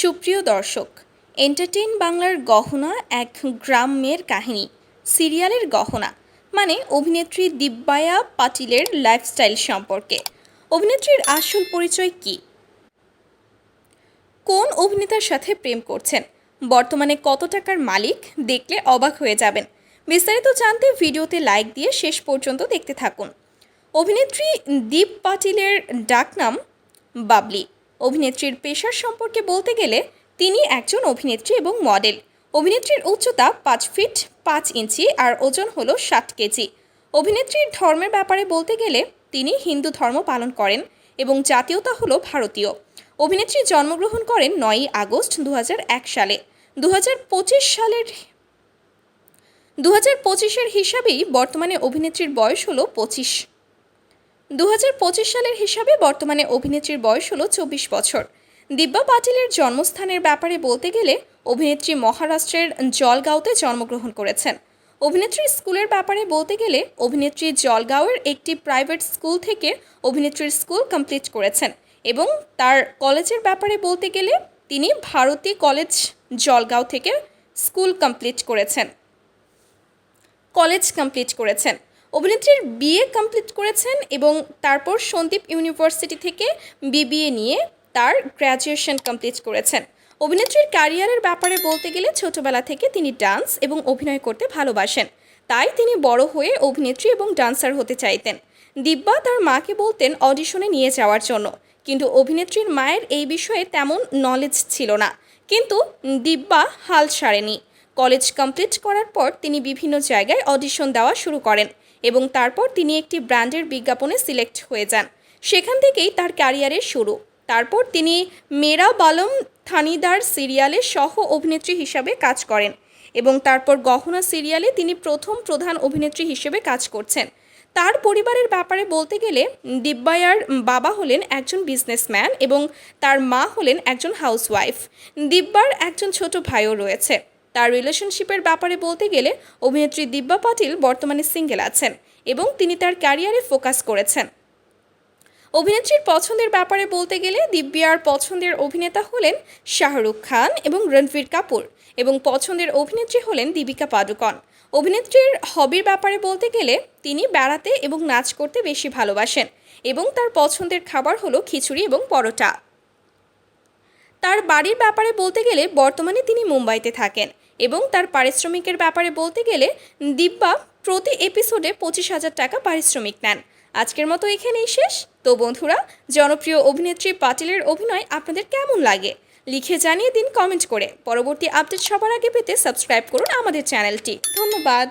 সুপ্রিয় দর্শক এন্টারটেইন বাংলার গহনা এক গ্রামের কাহিনী, সিরিয়ালের গহনা মানে অভিনেত্রী দিব্যায়া পাটিলের লাইফস্টাইল সম্পর্কে। অভিনেত্রীর আসল পরিচয় কী? কোন অভিনেতার সাথে প্রেম করছেন? বর্তমানে কত টাকার মালিক? দেখলে অবাক হয়ে যাবেন। বিস্তারিত জানতে ভিডিওতে লাইক দিয়ে শেষ পর্যন্ত দেখতে থাকুন। অভিনেত্রী দীপ পাটিলের ডাকনাম বাবলি। অভিনেত্রীর পেশার সম্পর্কে বলতে গেলে তিনি একজন অভিনেত্রী এবং মডেল। অভিনেত্রীর উচ্চতা পাঁচ ফিট পাঁচ ইঞ্চি আর ওজন হলো ষাট কেজি। অভিনেত্রীর ধর্মের ব্যাপারে বলতে গেলে তিনি হিন্দু ধর্ম পালন করেন এবং জাতীয়তা হলো ভারতীয়। অভিনেত্রী জন্মগ্রহণ করেন নয়ই আগস্ট দু হাজার এক সালে। দু হাজার পঁচিশ সালের দু হাজার পঁচিশের হিসাবেই বর্তমানে অভিনেত্রীর বয়স হলো পঁচিশ। দু হাজার পঁচিশ সালের হিসাবে বর্তমানে অভিনেত্রীর বয়স হলো চব্বিশ বছর। দিব্যা পাটিলের জন্মস্থানের ব্যাপারে বলতে গেলে অভিনেত্রী মহারাষ্ট্রের জলগাঁওতে জন্মগ্রহণ করেছেন। অভিনেত্রীর স্কুলের ব্যাপারে বলতে গেলে অভিনেত্রী জলগাঁওয়ের একটি প্রাইভেট স্কুল থেকে অভিনেত্রীর স্কুল কমপ্লিট করেছেন এবং তার কলেজের ব্যাপারে বলতে গেলে তিনি ভারতী কলেজ জলগাঁও থেকে স্কুল কমপ্লিট করেছেন। কলেজ কমপ্লিট করেছেন। অভিনেত্রীর বিএ কমপ্লিট করেছেন এবং তারপর সন্দীপ ইউনিভার্সিটি থেকে বিবিএ নিয়ে তার গ্র্যাজুয়েশন কমপ্লিট করেছেন। অভিনেত্রীর ক্যারিয়ারের ব্যাপারে বলতে গেলে ছোটবেলা থেকে তিনি ডান্স এবং অভিনয় করতে ভালোবাসেন। তাই তিনি বড় হয়ে অভিনেত্রী এবং ডান্সার হতে চাইতেন। দিব্যা তার মাকে বলতেন অডিশনে নিয়ে যাওয়ার জন্য। কিন্তু অভিনেত্রীর মায়ের এই বিষয়ে তেমন নলেজ ছিল না। কিন্তু দিব্যা হাল ছাড়েনি। কলেজ কমপ্লিট করার পর তিনি বিভিন্ন জায়গায় অডিশন দেওয়া শুরু করেন এবং তারপর তিনি একটি ব্র্যান্ডের বিজ্ঞাপনে সিলেক্ট হয়ে যান। সেখান থেকেই তার ক্যারিয়ারের শুরু। তারপর তিনি মেরা বালম থানিদার সিরিয়ালে সহ অভিনেত্রী হিসাবে কাজ করেন এবং তারপর গহনা সিরিয়ালে তিনি প্রথম প্রধান অভিনেত্রী হিসেবে কাজ করছেন। তার পরিবারের ব্যাপারে বলতে গেলে, দিব্যায়ার বাবা হলেন একজন বিজনেসম্যান এবং তার মা হলেন একজন হাউসওয়াইফ। দিব্যার একজন ছোট ভাইও রয়েছে। তার রিলেশনশিপের ব্যাপারে বলতে গেলে অভিনেত্রী দিব্যা পাটিল বর্তমানে সিঙ্গেল আছেন এবং তিনি তার ক্যারিয়ারে ফোকাস করেছেন। অভিনেত্রীর পছন্দের ব্যাপারে বলতে গেলে দিব্যার পছন্দের অভিনেতা হলেন শাহরুখ খান এবং রণবীর কাপুর এবং পছন্দের অভিনেত্রী হলেন দীপিকা পাডুকন অভিনেত্রীর হবির ব্যাপারে বলতে গেলে তিনি বেড়াতে এবং নাচ করতে বেশি ভালোবাসেন এবং তার পছন্দের খাবার হলো খিচুড়ি এবং পরোটা। তার বাড়ির ব্যাপারে বলতে গেলে বর্তমানে তিনি মুম্বাইতে থাকেন এবং তার পারিশ্রমিকের ব্যাপারে বলতে গেলে দিব্যা প্রতি এপিসোডে পঁচিশ হাজার টাকা পারিশ্রমিক নেন। আজকের মতো এখানেই শেষ। তো বন্ধুরা, জনপ্রিয় অভিনেত্রী পাটিলের অভিনয় আপনাদের কেমন লাগে? লিখে জানিয়ে দিন কমেন্ট করে। পরবর্তী আপডেট সবার আগে পেতে সাবস্ক্রাইব করুন আমাদের চ্যানেলটি। ধন্যবাদ।